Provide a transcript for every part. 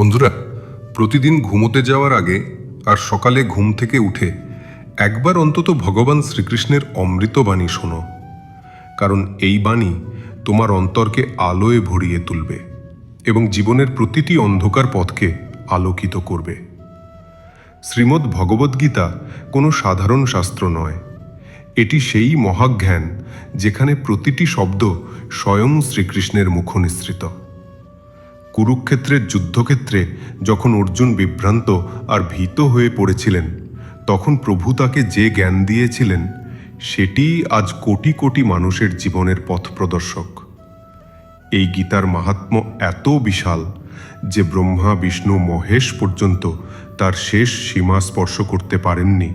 বন্ধুরা, প্রতিদিন ঘুমোতে যাওয়ার আগে আর সকালে ঘুম থেকে উঠে একবার অন্তত ভগবান শ্রীকৃষ্ণের অমৃত বাণী শোনো, কারণ এই বাণী তোমার অন্তরকে আলোয় ভরিয়ে তুলবে এবং জীবনের প্রতিটি অন্ধকার পথকে আলোকিত করবে। শ্রীমদ্ ভগবদ্গীতা কোনো সাধারণ শাস্ত্র নয়। এটি সেই মহাজ্ঞান যেখানে প্রতিটি শব্দ স্বয়ং শ্রীকৃষ্ণের মুখ নিঃসৃত কুরুক্ষেত্রের যুদ্ধক্ষেত্রে যখন অর্জুন বিভ্রান্ত আর ভীত হয়ে পড়েছিলেন, তখন প্রভু তাকে যে জ্ঞান দিয়েছিলেন, সেটি আজ কোটি কোটি মানুষের জীবনের পথ প্রদর্শক। এই গীতার মাহাত্ম্য এত বিশাল যে ব্রহ্মা, বিষ্ণু, মহেশ পর্যন্ত তার শেষ সীমা স্পর্শ করতে পারেননি।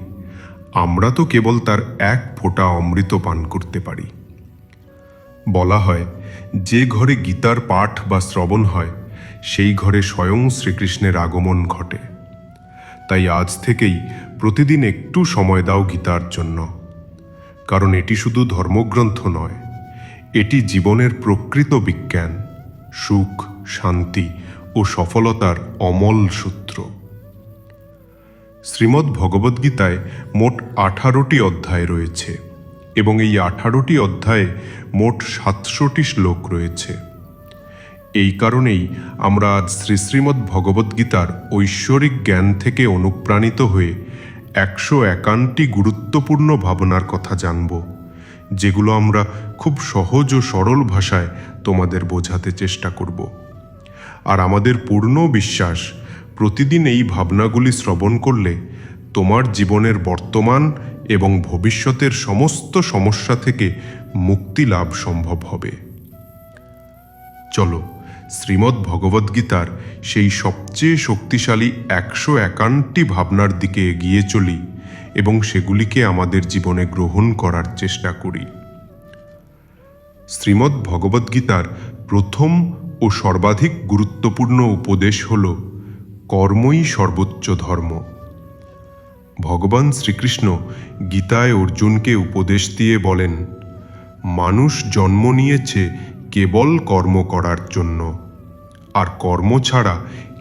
আমরা তো কেবল তার এক ফোঁটা অমৃত পান করতে পারি। বলা হয়, যে ঘরে গীতার পাঠ বা শ্রবণ হয় সেই ঘরে স্বয়ং শ্রীকৃষ্ণের আগমন ঘটে। তাই আজ থেকেই প্রতিদিন একটু সময় দাও গীতার জন্য। কারণ এটি শুধু ধর্মগ্রন্থ নয়, এটি জীবনের প্রকৃত বিজ্ঞান, সুখ, শান্তি ও সফলতার অমল সূত্র। শ্রীমদ্ ভগবদ্গীতায় মোট আঠারোটি অধ্যায় রয়েছে এবং এই আঠারোটি অধ্যায়ে মোট সাতশোটি শ্লোক রয়েছে। এই কারণেই আমরা আজ শ্রী শ্রীমদ্ ভগবদ্গীতার ঐশ্বরিক জ্ঞান থেকে অনুপ্রাণিত হয়ে একশো একান্নটি গুরুত্বপূর্ণ ভাবনার কথা জানব, যেগুলো আমরা খুব সহজ ও সরল ভাষায় তোমাদের বোঝাতে চেষ্টা করব। আর আমাদের পূর্ণ বিশ্বাস, প্রতিদিন এই ভাবনাগুলি শ্রবণ করলে তোমার জীবনের বর্তমান এবং ভবিষ্যতের সমস্ত সমস্যা থেকে মুক্তি লাভ সম্ভব হবে। চলো শ্রীমদ্ ভগবদ্গীতার সেই সবচেয়ে শক্তিশালী একশো একান্নটি ভাবনার দিকে এগিয়ে চলি এবং সেগুলিকে আমাদের জীবনে গ্রহণ করার চেষ্টা করি। শ্রীমদ্ ভগবদ্গীতার প্রথম ও সর্বাধিক গুরুত্বপূর্ণ উপদেশ হল, কর্মই সর্বোচ্চ ধর্ম। ভগবান শ্রীকৃষ্ণ গীতায় অর্জুনকে উপদেশ দিয়ে বলেন, মানুষ জন্ম নিয়েছে কেবল কর্ম করার জন্য। আর কর্ম ছাড়া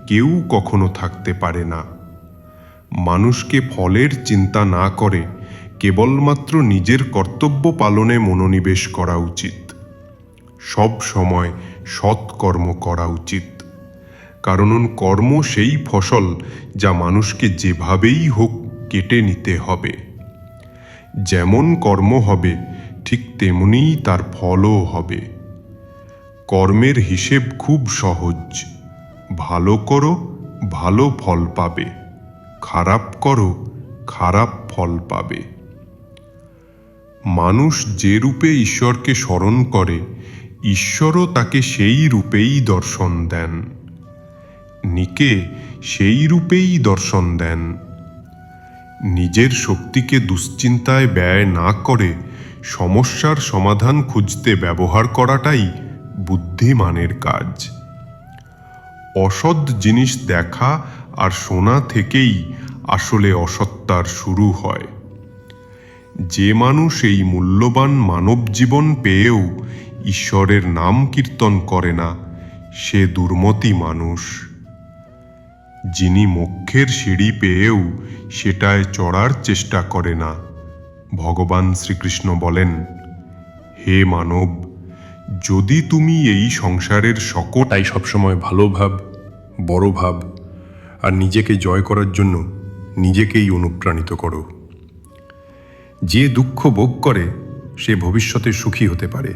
কেউ কখনো থাকতে পারে না। মানুষকে ফলের চিন্তা না করে কেবলমাত্র নিজের কর্তব্য পালনে মনোনিবেশ করা উচিত। সব সময় সৎকর্ম করা উচিত। কারণ কর্ম সেই ফসল যা মানুষকে যেভাবেই হোক কেটে নিতে হবে। যেমন কর্ম হবে, ঠিক তেমনিই তার ফলও হবে। কর্মের হিসেব খুব সহজ। ভালো করো, ভালো ফল পাবে। খারাপ করো, খারাপ ফল পাবে। মানুষ যে রূপে ঈশ্বরকে স্মরণ করে, ঈশ্বরও তাকে সেই রূপেই দর্শন দেন। নিকে সেই রূপেই দর্শন দেন। নিজের শক্তিকে দুশ্চিন্তায় ব্যয় না করে সমস্যার সমাধান খুঁজতে ব্যবহার করাটাই বুদ্ধিমানের কাজ। অসৎ জিনিস দেখা আর শোনা থেকেই আসলে অসত্তার শুরু হয়। যে মানুষ এই মূল্যবান মানব জীবন পেয়েও ঈশ্বরের নাম কীর্তন করে না, সে দুর্মতি মানুষ। যিনি মোক্ষের সিঁড়ি পেয়েও সেটায় চড়ার চেষ্টা করে না, ভগবান শ্রীকৃষ্ণ বলেন, হে মানব যদি তুমি এই সংসারের সকল তাই সবসময় ভালো ভাব, বড় ভাব, আর নিজেকে জয় করার জন্য নিজেকেই অনুপ্রাণিত করো। যে দুঃখ ভোগ করে, সে ভবিষ্যতে সুখী হতে পারে।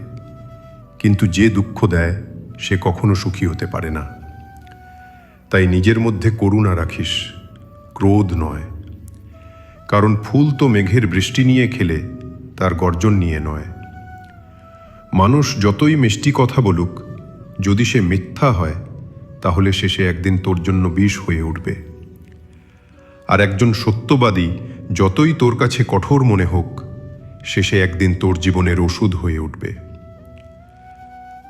কিন্তু যে দুঃখ দেয়, সে কখনো সুখী হতে পারে না। তাই নিজের মধ্যে করুণা রাখিস, ক্রোধ নয়। কারণ ফুল তো মেঘের বৃষ্টি নিয়ে খেলে, তার গর্জন নিয়ে নয়। মানুষ যতই মিষ্টি কথা বলুক, যদি সে মিথ্যা হয়, তাহলে শেষে একদিন তোর জন্য বিষ হয়ে উঠবে। আর একজন সত্যবাদী যতই তোর কাছে কঠোর মনে হোক শেষে একদিন তোর জীবনের ওষুধ হয়ে উঠবে।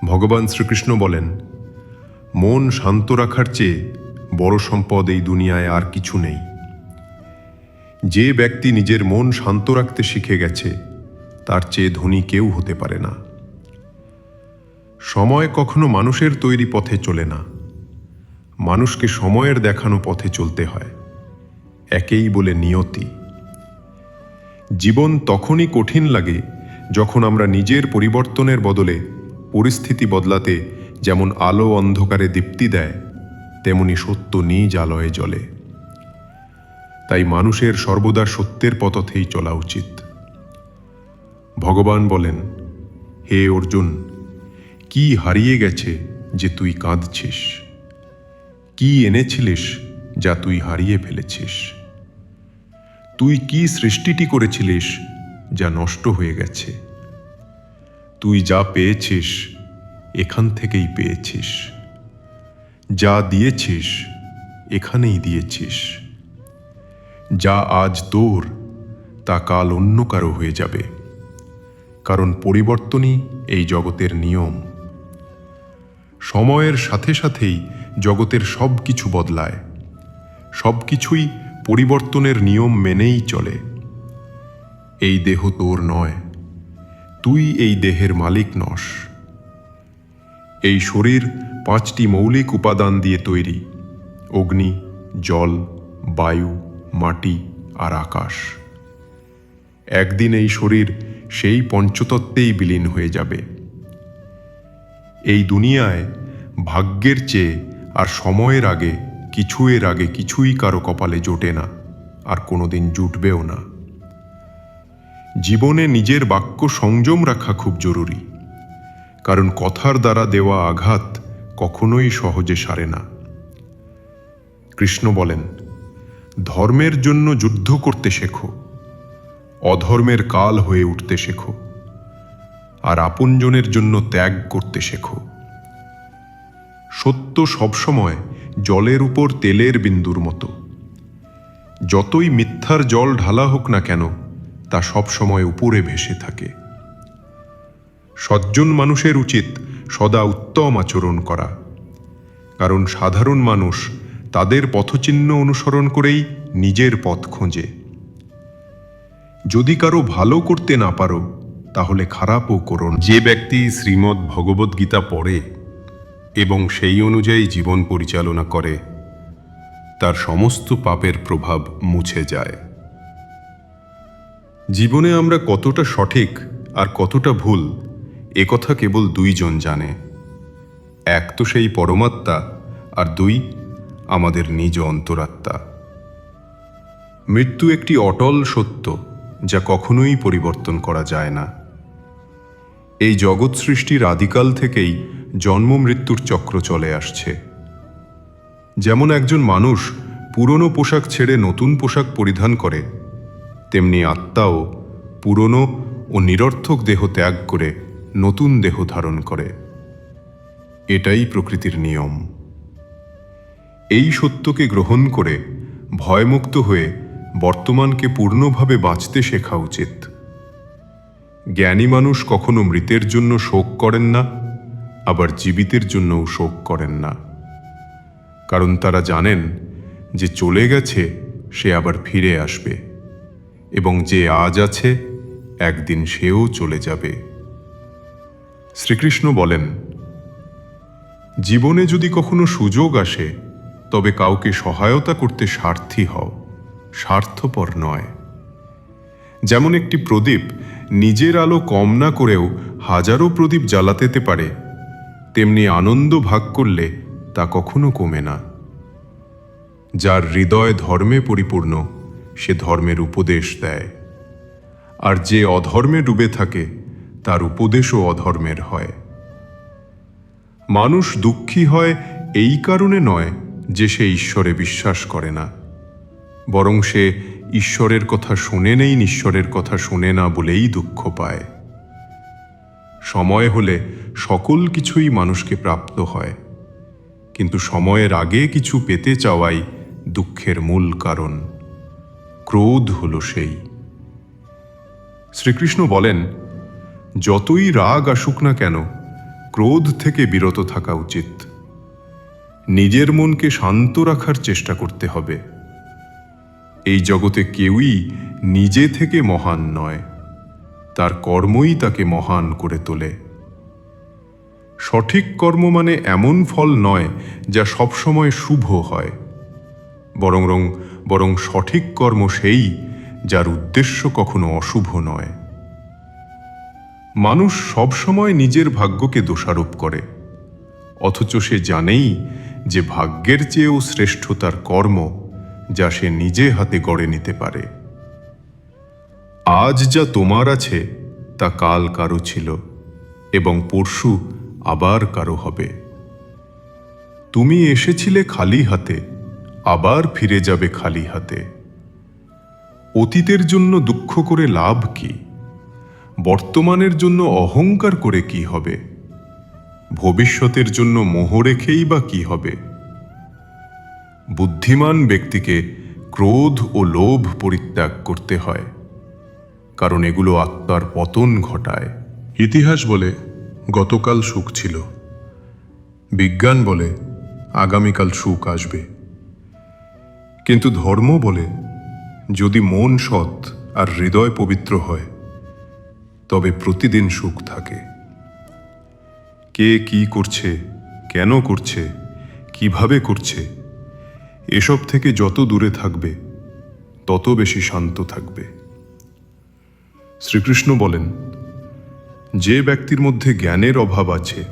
ভগবান শ্রীকৃষ্ণ বলেন, মন শান্ত রাখার চেয়ে বড় সম্পদ এই দুনিয়ায় আর কিছু নেই। যে ব্যক্তি নিজের মন শান্ত রাখতে শিখে গেছে, তার চেয়ে ধনী কেউ হতে পারে না। সময় কখনো মানুষের তৈরি পথে চলে না। মানুষকে সময়ের দেখানো পথে চলতে হয়। একেই বলে নিয়তি। জীবন তখনই কঠিন লাগে যখন আমরা নিজের পরিবর্তনের বদলে পরিস্থিতি বদলাতে যেমন আলো অন্ধকারে দীপ্তি দেয়, তেমনি সত্য নিজ আলয়ে জলে তাই মানুষের সর্বদা সত্যের পথেই চলা উচিত। ভগবান বলেন, হে অর্জুন কি হারিয়ে গেছে যে তুই কাঁদছিস? কি এনেছিলিস যা তুই হারিয়ে ফেলেছিস? তুই কি সৃষ্টিটি করেছিলিস যা নষ্ট হয়ে গেছে? তুই যা পেয়েছিস, এখান থেকেই পেয়েছিস। যা দিয়েছিস, এখানেই দিয়েছিস। যা আজ তোর, তা কাল অন্য কারও হয়ে যাবে। কারণ পরিবর্তনই এই জগতের নিয়ম। সময়ের সাথে সাথেই জগতের সব কিছু বদলায়। সব কিছুই পরিবর্তনের নিয়ম মেনেই চলে। এই দেহ তোর নয়, তুই এই দেহের মালিক নস। এই শরীর পাঁচটি মৌলিক উপাদান দিয়ে তৈরি, অগ্নি, জল, বায়ু, মাটি আর আকাশ। একদিন এই শরীর সেই পঞ্চতত্ত্বেই বিলীন হয়ে যাবে। এই দুনিয়ায় ভাগ্যের চেয়ে আর সময়ের আগে কিছু এর আগে কিছুই কারও কপালে জোটে না, আর কোনোদিন জুটবেও না। জীবনে নিজের বাক্য সংযম রাখা খুব জরুরি, কারণ কথার দ্বারা দেওয়া আঘাত কখনোই সহজে সারে না। কৃষ্ণ বলেন, ধর্মের জন্য যুদ্ধ করতে শেখো, অধর্মের কাল হয়ে উঠতে শেখো। আর আপনজনের জন্য ত্যাগ করতে শেখো। সত্য সবসময় জলের উপর তেলের বিন্দুর মতো। যতই মিথ্যার জল ঢালা হোক না কেন, তা সবসময় উপরে ভেসে থাকে। সজ্জন মানুষের উচিত সদা উত্তম আচরণ করা। কারণ সাধারণ মানুষ তাদের পথচিহ্ন অনুসরণ করেই নিজের পথ খোঁজে। যদি কারও ভালো করতে না পারো তাহলে খারাপও করো না। যে ব্যক্তি শ্রীমদ্ ভগবদ্গীতা পড়ে এবং সেই অনুযায়ী জীবন পরিচালনা করে, তার সমস্ত পাপের প্রভাব মুছে যায়। জীবনে আমরা কতটা সঠিক আর কতটা ভুল একথা কেবল দুইজন জানে। এক তো সেই পরমাত্মা আর দুই আমাদের নিজ অন্তরাত্মা। মৃত্যু একটি অটল সত্য। যা কখনোই পরিবর্তন করা যায় না। এই জগৎ সৃষ্টির আদিকাল থেকেই জন্ম মৃত্যুর চক্র চলে আসছে। যেমন একজন মানুষ পুরনো পোশাক ছেড়ে নতুন পোশাক পরিধান করে, তেমনি আত্মাও পুরনো ও নিরর্থক দেহ ত্যাগ করে নতুন দেহ ধারণ করে। এটাই প্রকৃতির নিয়ম। এই সত্যকে গ্রহণ করে ভয়মুক্ত হয়ে বর্তমানকে পূর্ণভাবে বাঁচতে শেখা উচিত। জ্ঞানী মানুষ কখনো মৃতের জন্য শোক করেন না, আবার জীবিতের জন্যও শোক করেন না। কারণ তারা জানেন যে চলে গেছে, সে আবার ফিরে আসবে, এবং যে আজ আছে, একদিন সেও চলে যাবে। শ্রীকৃষ্ণ বলেন, জীবনে যদি কখনো সুযোগ আসে, তবে কাউকে সহায়তা করতে স্বার্থী হও। স্বার্থপর নয়। যেমন একটি প্রদীপ নিজের আলো কম না করেও হাজারো প্রদীপ জ্বালাতেতে পারে, তেমনি আনন্দ ভাগ করলে তা কখনো কমে না। যার হৃদয় ধর্মে পরিপূর্ণ, সে ধর্মের উপদেশ দেয়। আর যে অধর্মে ডুবে থাকে, তার উপদেশও অধর্মের হয়। মানুষ দুঃখী হয় এই কারণে নয় যে সে ঈশ্বরে বিশ্বাস করে না। বরং সে ঈশ্বরের কথা শুনে নেই ঈশ্বরের কথা শুনে না বলেই দুঃখ পায়। সময় হলে সকল কিছুই মানুষকে প্রাপ্ত হয়। কিন্তু সময়ের আগে কিছু পেতে চাওয়াই দুঃখের মূল কারণ। ক্রোধ হল সেই। শ্রীকৃষ্ণ বলেন, যতই রাগ আসুক না কেন, ক্রোধ থেকে বিরত থাকা উচিত। নিজের মনকে শান্ত রাখার চেষ্টা করতে হবে। এই জগতে কেউই নিজে থেকে মহান নয়, তার কর্মই তাকে মহান করে তোলে। সঠিক কর্ম মানে এমন ফল নয় যা সবসময় শুভ হয়, বরং রং, বরং সঠিক কর্ম সেই যার উদ্দেশ্য কখনো অশুভ নয়। মানুষ সবসময় নিজের ভাগ্যকে দোষারোপ করে, অথচ সে জানেই যে ভাগ্যের চেয়েও শ্রেষ্ঠ তার কর্ম যা সে নিজে হাতে গড়ে নিতে পারে। আজ যা তোমার আছে, তা কাল কারও ছিল এবং পরশু আবার কারও হবে। তুমি এসেছিলে খালি হাতে, আবার ফিরে যাবে খালি হাতে। অতীতের জন্য দুঃখ করে লাভ কি? বর্তমানের জন্য অহংকার করে কি হবে? ভবিষ্যতের জন্য মোহ রেখেই বা কি হবে? বুদ্ধিমান ব্যক্তিকে ক্রোধ ও লোভ পরিত্যাগ করতে হয়, কারণ এগুলো আত্মার পতন ঘটায়। ইতিহাস বলে, গতকাল সুখ ছিল। বিজ্ঞান বলে, আগামীকাল সুখ আসবে। কিন্তু ধর্ম বলে, যদি মন সৎ আর হৃদয় পবিত্র হয়, তবে প্রতিদিন সুখ থাকে। কে কি করছে, কেন করছে, কীভাবে করছে এসব থেকে যত দূরে থাকবে, তত বেশি শান্ত থাকবে। শ্রীকৃষ্ণ বলেন, যে ব্যক্তির মধ্যে জ্ঞানের অভাব আছে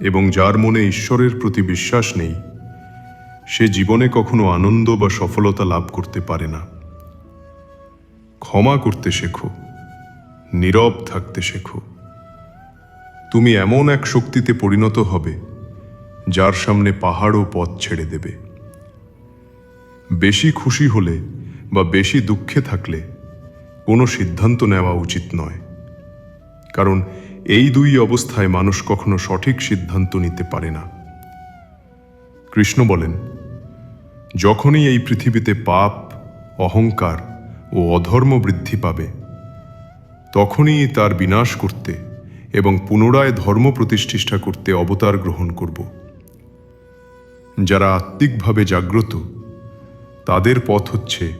এবং যার মনে ঈশ্বরের প্রতি বিশ্বাস নেই, সে জীবনে কখনো আনন্দ বা সফলতা লাভ করতে পারে না। ক্ষমা করতে শেখো, নীরব থাকতে শেখো। তুমি এমন এক শক্তিতে পরিণত হবে, যার সামনে পাহাড়ও পথ ছেড়ে দেবে। বেশি খুশি হলে বা বেশি দুঃখে থাকলে কোনো সিদ্ধান্ত নেওয়া উচিত নয়। কারণ এই দুই অবস্থায় মানুষ কখনো সঠিক সিদ্ধান্ত নিতে পারে না। কৃষ্ণ বলেন, যখনই এই পৃথিবীতে পাপ, অহংকার ও অধর্ম বৃদ্ধি পাবে, তখনই তার বিনাশ করতে এবং পুনরায় ধর্ম প্রতিষ্ঠা করতে অবতার গ্রহণ করব। যারা আত্মিকভাবে জাগ্রত তাদের পথ হচ্ছে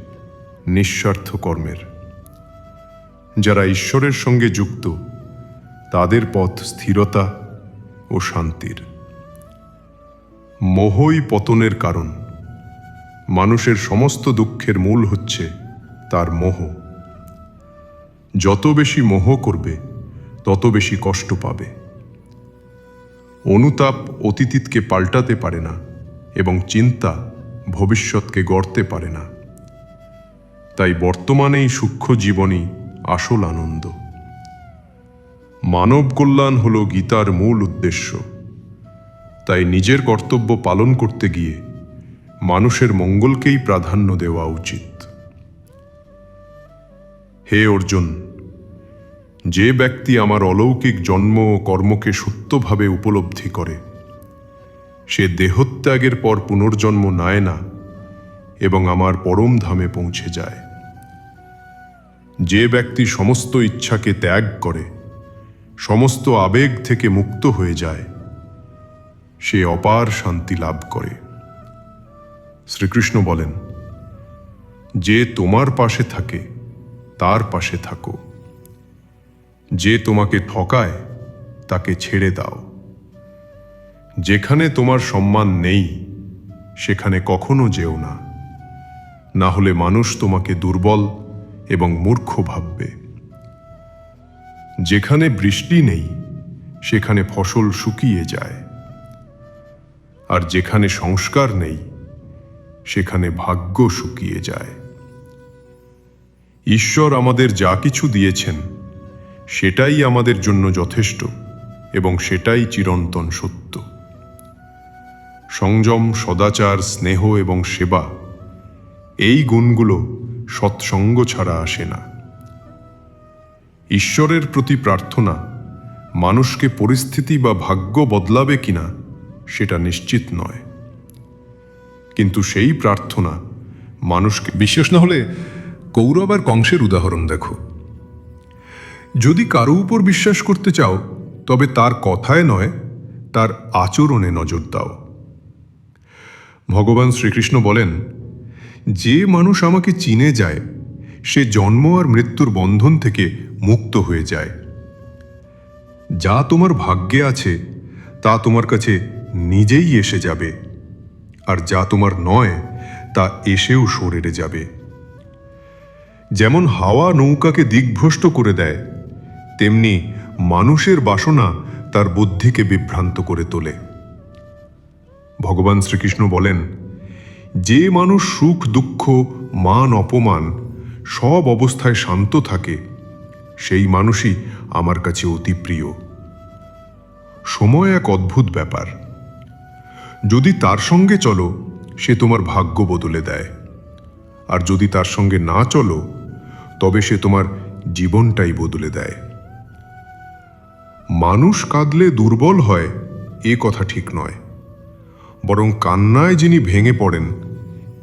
নিঃস্বার্থ কর্মের। যারা ঈশ্বরের সঙ্গে যুক্ত, তাদের পথ স্থিরতা ও শান্তির। মোহই পতনের কারণ। মানুষের সমস্ত দুঃখের মূল হচ্ছে তার মোহ। যত বেশি মোহ করবে, তত বেশি কষ্ট পাবে। অনুতাপ অতীতকে পাল্টাতে পারে না এবং চিন্তা ভবিষ্যৎকে গড়তে পারে না। তাই বর্তমানেই সূক্ষ্ম জীবনই আসল আনন্দ। মানব কল্যাণ হল গীতার মূল উদ্দেশ্য। তাই নিজের কর্তব্য পালন করতে গিয়ে মানুষের মঙ্গলকেই প্রাধান্য দেওয়া উচিত। হে অর্জুন, যে ব্যক্তি আমার অলৌকিক জন্ম ও কর্মকে সত্যভাবে উপলব্ধি করে সে দেহত্যাগের পর পুনর্জন্ম নেয় না এবং আমার পরম ধামে পৌঁছে যায়। যে ব্যক্তি সমস্ত ইচ্ছাকে ত্যাগ করে, সমস্ত আবেগ থেকে মুক্ত হয়ে যায়, সে অপার শান্তি লাভ করে। শ্রীকৃষ্ণ বলেন, যে তোমার পাশে থাকে, তার পাশে থাকো। যে তোমাকে ঠকায়, তাকে ছেড়ে দাও। যেখানে তোমার সম্মান নেই, সেখানে কখনো যেও না। না হলে মানুষ তোমাকে দুর্বল এবং মূর্খ ভাববে। যেখানে বৃষ্টি নেই, সেখানে ফসল শুকিয়ে যায়। আর যেখানে সংস্কার নেই, সেখানে ভাগ্য শুকিয়ে যায়। ঈশ্বর আমাদের যা কিছু দিয়েছেন, সেটাই আমাদের জন্য যথেষ্ট এবং সেটাই চিরন্তন সত্য। সংযম, সদাচার, স্নেহ এবং সেবা, এই গুণগুলো সৎসঙ্গ ছাড়া আসে না। ঈশ্বরের প্রতি প্রার্থনা মানুষকে পরিস্থিতি বা ভাগ্য বদলাবে কিনা সেটা নিশ্চিত নয়। কিন্তু সেই প্রার্থনা মানুষকে, বিশেষ না হলে কৌরব আর কংসের উদাহরণ দেখো। যদি কারও উপর বিশ্বাস করতে চাও, তবে তার কথায় নয়, তার আচরণে নজর দাও। ভগবান শ্রীকৃষ্ণ বলেন, যে মানুষ আমাকে চিনে যায়, সে জন্ম আর মৃত্যুর বন্ধন থেকে মুক্ত হয়ে যায়। যা তোমার ভাগ্যে আছে, তা তোমার কাছে নিজেই এসে যাবে, আর যা তোমার নয়, তা এসেও সরে যাবে। যেমন হাওয়া নৌকাকে দিগ্ভ্রষ্ট করে দেয়, তেমনি মানুষের বাসনা তার বুদ্ধিকে বিভ্রান্ত করে তোলে। ভগবান শ্রীকৃষ্ণ বলেন, যে মানুষ সুখ, দুঃখ, মান, অপমান সব অবস্থায় শান্ত থাকে, সেই মানুষই আমার কাছে অতি প্রিয়। সময় এক অদ্ভুত ব্যাপার। যদি তার সঙ্গে চলো, সে তোমার ভাগ্য বদলে দেয়। আর যদি তার সঙ্গে না চলো, তবে সে তোমার জীবনটাই বদলে দেয়। মানুষ কাঁদলে দুর্বল হয়, এ কথা ঠিক নয়। বরং কান্নায় যিনি ভেঙে পড়েন,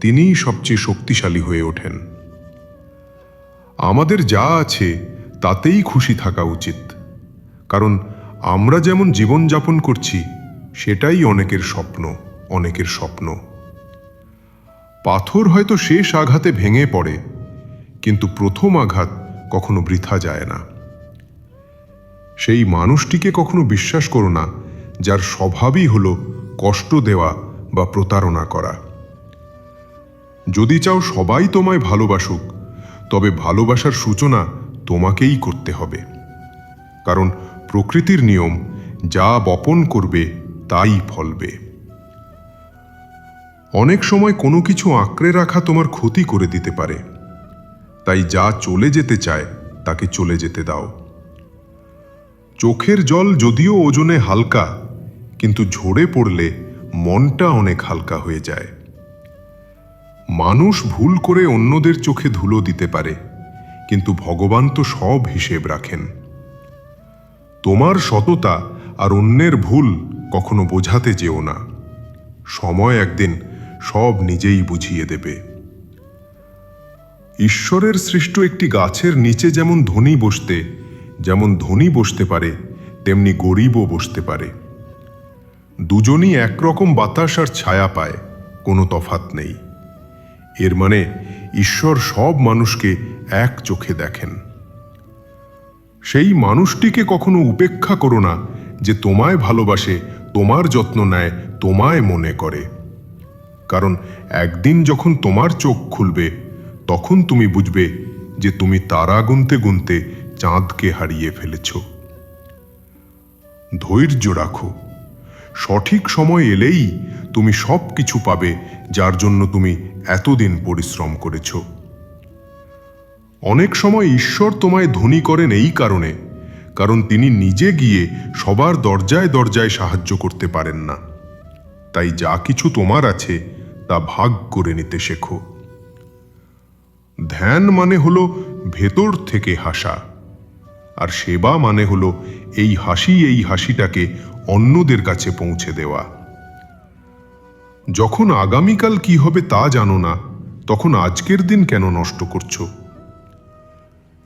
তিনিই সবচেয়ে শক্তিশালী হয়ে ওঠেন। আমাদের যা আছে, তাতেই খুশি থাকা উচিত। কারণ আমরা যেমন জীবনযাপন করছি, সেটাই অনেকের স্বপ্ন অনেকের স্বপ্ন। পাথর হয়তো শেষ আঘাতে ভেঙে পড়ে, কিন্তু প্রথম আঘাত কখনো বৃথা যায় না। সেই মানুষটিকে কখনো বিশ্বাস করো না, যার স্বভাবই হলো কষ্ট দেওয়া বা প্রতারণা করা। যদি চাও সবাই তোমায় ভালোবাসুক, তবে ভালোবাসার সূচনা তোমাকেই করতে হবে। কারণ প্রকৃতির নিয়ম, যা বপন করবে, তাই ফলবে। অনেক সময় কোনো কিছু আঁকড়ে রাখা তোমার ক্ষতি করে দিতে পারে। তাই যা চলে যেতে চায়, তাকে চলে যেতে দাও। চোখের জল যদিও ওজনে হালকা কিন্তু ঝরে পড়লে মনটা অনেক হালকা হয়ে যায়। মানুষ ভুল করে অন্যদের চোখে ধুলো দিতে পারে, কিন্তু ভগবান তো সব হিসেব রাখেন। তোমার সততা আর অন্যের ভুল কখনো বোঝাতে যেও না। সময় একদিন সব নিজেই বুঝিয়ে দেবে। ঈশ্বরের সৃষ্ট একটি গাছের নিচে যেমন ধনী বসতে, যেমন ধনী বসতে পারে, তেমনি গরিবও বসতে পারে। দুজনই একরকম বাতাস আর ছায়া পায়, কোনো তফাত নেই। এর মানে ঈশ্বর সব মানুষকে এক চোখে দেখেন। সেই মানুষটিকে কখনো উপেক্ষা করো না যে তোমায় ভালোবাসে, তোমার যত্ন নেয়, তোমায় মনে করে। কারণ একদিন যখন তোমার চোখ খুলবে, তখন তুমি বুঝবে যে তুমি তারা গুনতে গুনতে চাঁদকে হারিয়ে ফেলেছ। ধৈর্য রাখো। সঠিক সময় এলেই তুমি সব কিছু পাবে, যার জন্য তুমি এতদিন পরিশ্রম করেছ। অনেক সময় ঈশ্বর তোমায় ধনী করেন এই কারণে, কারণ তিনি নিজে গিয়ে সবার দরজায় দরজায় সাহায্য করতে পারেন না। তাই যা কিছু তোমার আছে, তা ভাগ করে নিতে শেখো। ধ্যান মানে হলো ভেতর থেকে হাসা, আর সেবা মানে হলো এই হাসি, এই হাসিটাকে অন্যদের কাছে পৌঁছে দেওয়া। যখন আগামীকাল কি হবে তা জানো না, তখন আজকের দিন কেন নষ্ট করছ?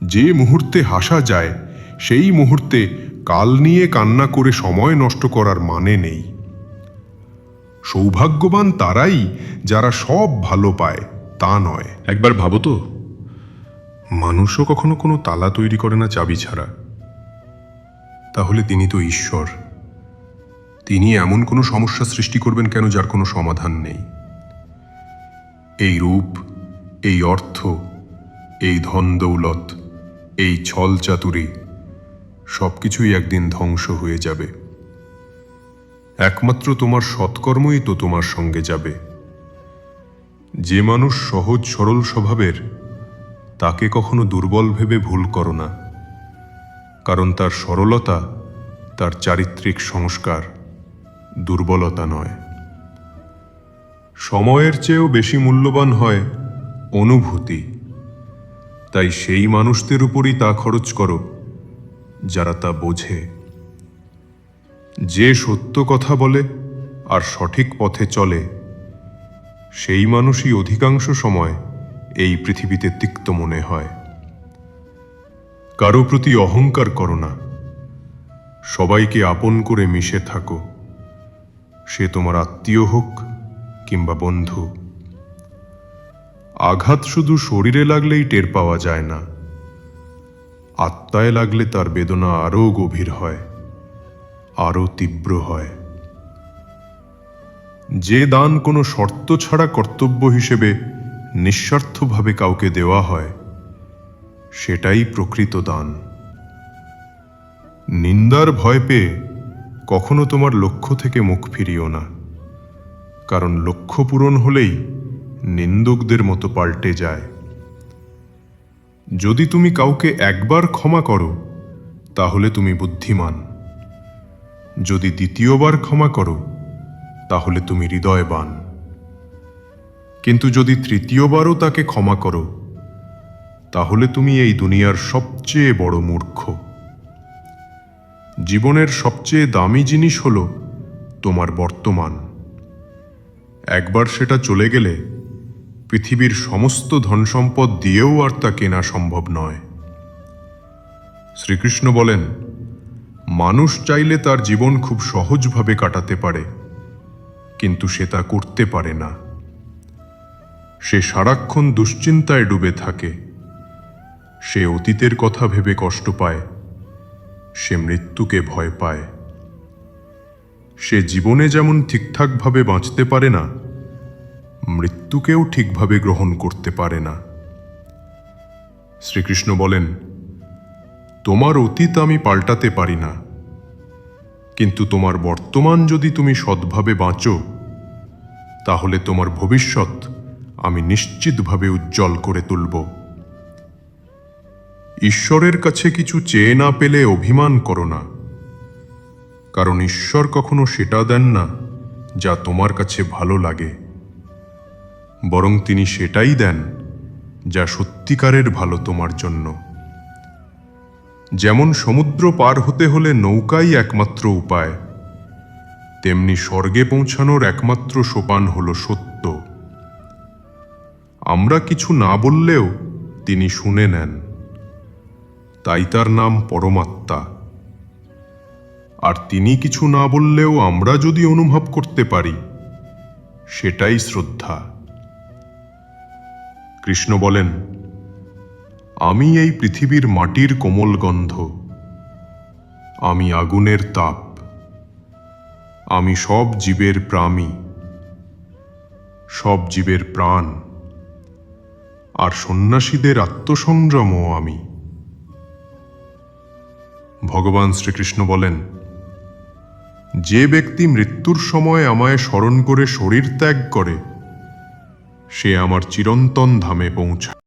যে মুহূর্তে হাসা যায়, সেই মুহূর্তে কাল নিয়ে কান্না করে সময় নষ্ট করার মানে নেই। সৌভাগ্যবান তারাই যারা সব ভালো পায়, তা নয়। একবার ভাবো তো, মানুষও কখনো কোনো তালা তৈরি করে না চাবি ছাড়া। তাহলে তিনি তো ঈশ্বর। তিনি এমন কোনো সমস্যা সৃষ্টি করবেন কেন যার কোনো সমাধান নেই? এই রূপ, এই অর্থ, এই ধন দৌলত, এই ছল চাতুরি সব কিছুই একদিন ধ্বংস হয়ে যাবে। একমাত্র তোমার সৎকর্মই তো তোমার সঙ্গে যাবে। যে মানুষ সহজ সরল স্বভাবের, তাকে কখনো দুর্বল ভেবে ভুল করো না। কারণ তার সরলতা, তার চারিত্রিক সংস্কার দুর্বলতা নয়। সময়ের চেয়েও বেশি মূল্যবান হয় অনুভূতি। তাই সেই মানুষদের উপরই তা খরচ করো, যারা তা বোঝে। যে সত্য কথা বলে আর সঠিক পথে চলে, সেই মানুষই অধিকাংশ সময় এই পৃথিবীতে তিক্ত মনে হয়। কারও প্রতি অহংকার করো না। সবাইকে আপন করে মিশে থাকো। সে তোমার আত্মীয় হোক কিংবা বন্ধু। আঘাত শুধু শরীরে লাগলেই টের পাওয়া যায় না। আত্মায় লাগলে তার বেদনা আরও গভীর হয়, আরও তীব্র হয়। যে দান কোনো শর্ত ছাড়া কর্তব্য হিসেবে নিঃস্বার্থভাবে কাউকে দেওয়া হয়, সেটাই প্রকৃত দান। নিন্দার ভয় পেয়ে কখনো তোমার লক্ষ্য থেকে মুখ ফিরিও না। কারণ লক্ষ্য পূরণ হলেই নিন্দুকদের মতো পাল্টে যায়। যদি তুমি কাউকে একবার ক্ষমা করো, তাহলে তুমি বুদ্ধিমান। যদি দ্বিতীয়বার ক্ষমা করো, তাহলে তুমি হৃদয়বান। কিন্তু যদি তৃতীয়বারও তাকে ক্ষমা করো, তাহলে তুমি এই দুনিয়ার সবচেয়ে বড় মূর্খ। জীবনের সবচেয়ে দামি জিনিস হল তোমার বর্তমান। একবার সেটা চলে গেলে পৃথিবীর সমস্ত ধনসম্পদ দিয়েও আর তা কেনা সম্ভব নয়। শ্রীকৃষ্ণ বলেন, মানুষ চাইলে তার জীবন খুব সহজভাবে কাটাতে পারে, কিন্তু সে তা করতে পারে না। সে সারাক্ষণ দুশ্চিন্তায় ডুবে থাকে। সে অতীতের কথা ভেবে কষ্ট পায়। সে মৃত্যুকে ভয় পায়। সে জীবনে যেমন ঠিকঠাকভাবে বাঁচতে পারে না, মৃত্যুকেও ঠিকভাবে গ্রহণ করতে পারে না। শ্রীকৃষ্ণ বলেন, তোমার অতীত আমি পাল্টাতে পারি না। কিন্তু তোমার বর্তমান যদি তুমি সৎভাবে বাঁচো, তাহলে তোমার ভবিষ্যৎ আমি নিশ্চিতভাবে উজ্জ্বল করে তুলব। ঈশ্বরের কাছে কিছু চেয়ে না পেলে অভিমান করো না। কারণ ঈশ্বর কখনো সেটা দেন না যা তোমার কাছে ভালো লাগে। বরং তিনি সেটাই দেন যা সত্যিকারের ভালো তোমার জন্য। যেমন সমুদ্র পার হতে হলে নৌকাই একমাত্র উপায়, তেমনি স্বর্গে পৌঁছানোর একমাত্র সোপান হল সত্য। আমরা কিছু না বললেও তিনি শুনে নেন। তাই তার নাম পরমাত্মা। আর তিনি কিছু না বললেও আমরা যদি অনুভব করতে পারি, সেটাই শ্রদ্ধা। কৃষ্ণ বলেন, আমি এই পৃথিবীর মাটির কোমল গন্ধ। আমি আগুনের তাপ। আমি সব জীবের প্রাণী। সব জীবের প্রাণ। আর সন্ন্যাসীদের আত্মসংযমও আমি। ভগবান শ্রীকৃষ্ণ বলেন, যে ব্যক্তি মৃত্যুর সময় আমায় স্মরণ করে শরীর ত্যাগ করে, সে আমার চিরন্তন ধামে পৌঁছায়।